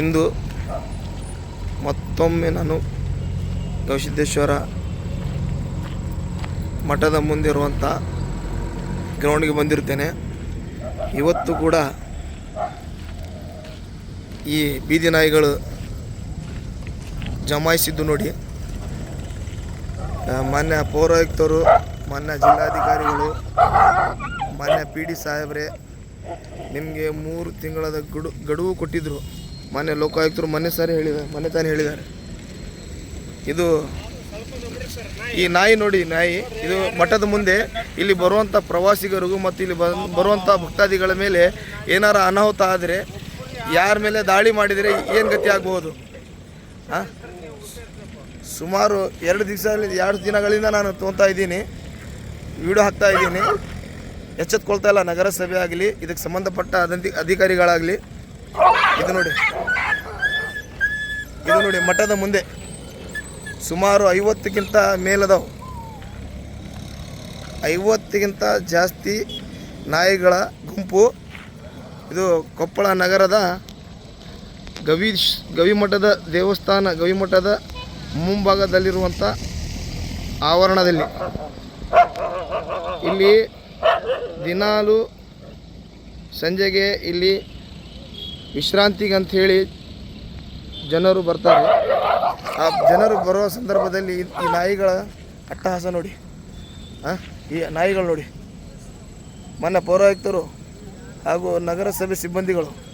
ಇಂದು ಮತ್ತೊಮ್ಮೆ ನಾನು ಗವಿಸಿದ್ದೇಶ್ವರ ಮಠದ ಮುಂದಿರುವಂಥ ಗ್ರೌಂಡ್ಗೆ ಬಂದಿರ್ತೇನೆ ಇವತ್ತು ಕೂಡ ಈ ಬೀದಿ ನಾಯಿಗಳು ಜಮಾಯಿಸಿದ್ದು ನೋಡಿ. ಮಾನ್ಯ ಪೌರಾಯುಕ್ತರು, ಮಾನ್ಯ ಜಿಲ್ಲಾಧಿಕಾರಿಗಳು, ಮಾನ್ಯ ಪಿ ಡಿ ಸಾಹೇಬ್ರೆ, ನಿಮಗೆ ಮೂರು ತಿಂಗಳದ ಗಡು, ಗಡುವು ಕೊಟ್ಟಿದ್ದರು ಮಾನ್ಯ ಲೋಕಾಯುಕ್ತರು ಮೊನ್ನೆ ಸಾರಿ ಹೇಳಿದ್ದಾರೆ ಮೊನ್ನೆ ತಾನೇ ಹೇಳಿದ್ದಾರೆ. ಇದು ಈ ನಾಯಿ ನೋಡಿ, ನಾಯಿ, ಇದು ಮಠದ ಮುಂದೆ ಇಲ್ಲಿ ಬರುವಂಥ ಪ್ರವಾಸಿಗರಿಗೂ ಮತ್ತು ಇಲ್ಲಿ ಬರುವಂಥ ಭಕ್ತಾದಿಗಳ ಮೇಲೆ ಏನಾರ ಅನಾಹುತ ಆದರೆ ಯಾರ ಮೇಲೆ ದಾಳಿ ಮಾಡಿದರೆ ಏನು ಗತಿ ಆಗ್ಬೋದು? ಸುಮಾರು ಎರಡು ದಿವಸ ಎರಡು ದಿನಗಳಿಂದ ನಾನು ತೊಗೊತಾ ಇದ್ದೀನಿ. ವಿಡಿಯೋ ಹಾಕ್ತಾ ಇದ್ದೀನಿ. ಎಚ್ಚೆತ್ಕೊಳ್ತಾ ಇಲ್ಲ ನಗರಸಭೆ ಆಗಲಿ, ಇದಕ್ಕೆ ಸಂಬಂಧಪಟ್ಟ ಅದಂತಿ, ಅಧಿಕಾರಿಗಳಾಗಲಿ. ಇದು ನೋಡಿ. ಇದು ನೋಡಿ ಮಠದ ಮುಂದೆ ಸುಮಾರು ಐವತ್ತಕ್ಕಿಂತ ಮೇಲದವು. ಐವತ್ತಿಗಿಂತ ಜಾಸ್ತಿ ನಾಯಿಗಳ ಗುಂಪು. ಇದು ಕೊಪ್ಪಳ ನಗರದ ಗವಿ ಗವಿಮಠದ ದೇವಸ್ಥಾನ ಗವಿಮಠದ ಮುಂಭಾಗದಲ್ಲಿರುವಂಥ ಆವರಣದಲ್ಲಿ. ಇಲ್ಲಿ ದಿನಾಲು ಸಂಜೆಗೆ ಇಲ್ಲಿ ವಿಶ್ರಾಂತಿಗೆ ಹೇಳಿ ಜನರು ಬರ್ತಾರೆ. ಆ ಜನರು ಬರುವ ಸಂದರ್ಭದಲ್ಲಿ ಈ- ನಾಯಿಗಳ ಅಟ್ಟಹಾಸ ನೋಡಿ. ಆ, ಈ ನಾಯಿಗಳು ನೋಡಿ. ಮೊನ್ನೆ ಪೌರಾಯುಕ್ತರು ಹಾಗೂ ನಗರಸಭೆ ಸಿಬ್ಬಂದಿಗಳು.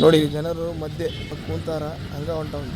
ನೋಡಿ ಜನರು ಮಧ್ಯೆ ಕೂತಾರ ಹಂಗ ಹೊಂಟವ್